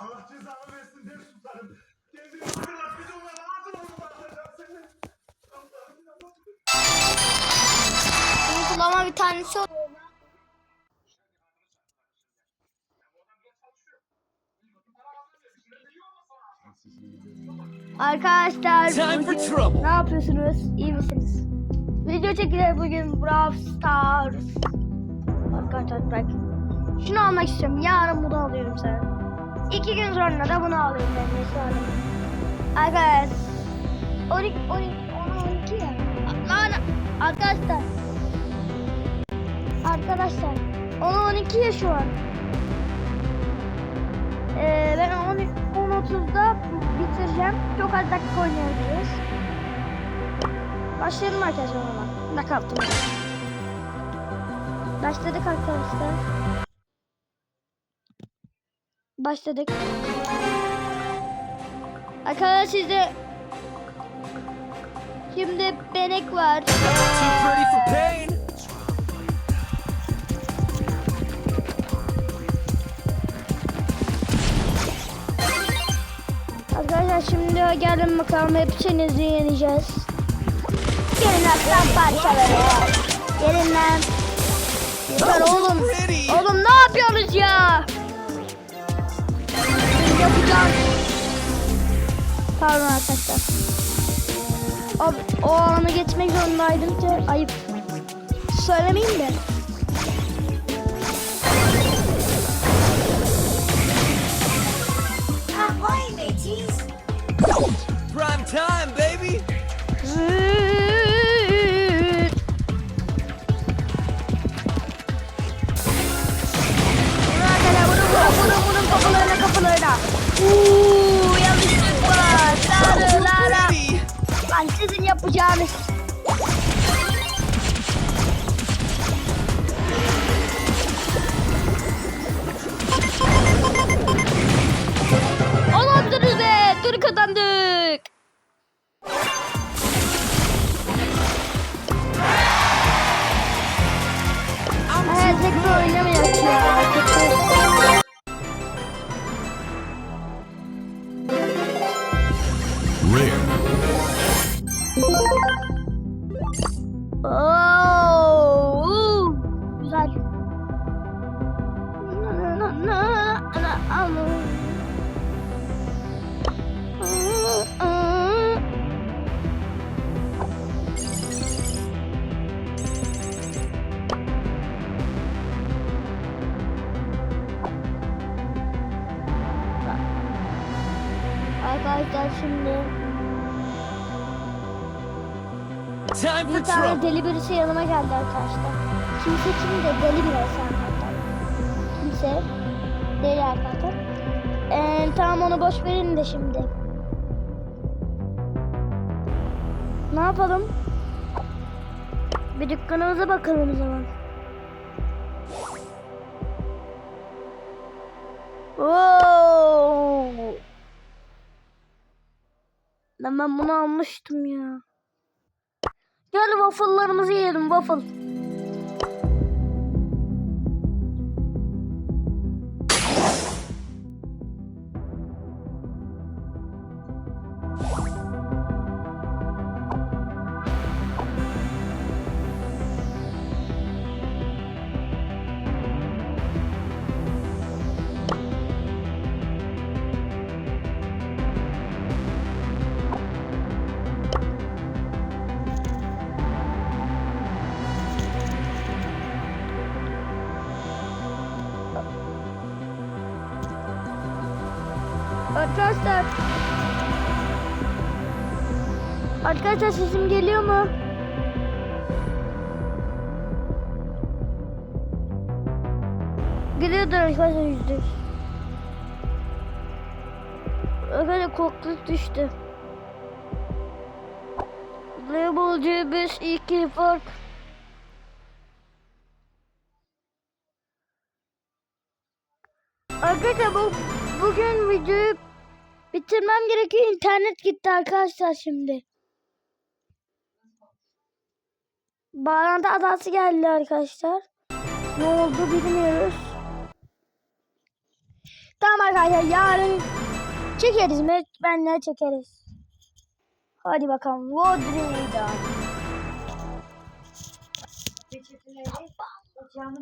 Allah cezanı versin der susarım. Kendini hatırlat bir onlara hatırlamı bağlayacağım seni. Uygulama bir tanesi ol- Arkadaşlar Time for bugün trouble. ne yapıyorsunuz? İyi misiniz? Video çekilir bugün Brawl Stars. Arkadaşlar bak. Şunu almak istiyorum. Yarın bunu alıyorum sana. İki gün sonra da bunu alıyorum ben an. Arkadaşlar. 12, 12, 12 ya. Lan arkadaşlar. Arkadaşlar 10-12 ya şu an. Ee, ben 10-30'da bitireceğim. Çok az dakika oynayabiliriz. Başlayalım arkadaşlar. Ne kaptım? Başladık arkadaşlar. Başladık. Arkadaşlar sizde Şimdi benek var. Arkadaşlar şimdi gelin bakalım hepsinizi yeneceğiz. Gelin aslan parçaları. Gelin lan. Yeter oğlum. Oğlum ne yapıyorsunuz ya? Yapacağım. Pardon arkadaşlar. O, o anı geçmek zorundaydım ki ayıp. Söylemeyeyim de. Sizin yapacağınız. Olamdınız be. Turu kazandık. Evet, Zekro oynamayacak ya. Zekro. Arkadaşlar şimdi Time for Bir tane trouble. deli birisi yanıma geldi arkadaşlar. Kimse kim de deli birisi arkadaşlar. Kimse deli arkadaşlar. Ee, tamam onu boş verin de şimdi. Ne yapalım? Bir dükkanımıza bakalım o zaman. Oo! Lan ben bunu almıştım ya. Gel waffle'larımızı yiyelim waffle. Arkadaşlar. Arkadaşlar sesim geliyor mu? Geliyordur arkadaşlar yüzde yüz. Arkadaşlar kulaklık düştü. Label C5 2 fark. Arkadaşlar bu bugün videoyu bitirmem gerekiyor. İnternet gitti arkadaşlar şimdi. Bağlantı hatası geldi arkadaşlar. Ne oldu bilmiyoruz. Tamam arkadaşlar yarın çekeriz mi? Benle çekeriz. Hadi bakalım. Önünde sabahtan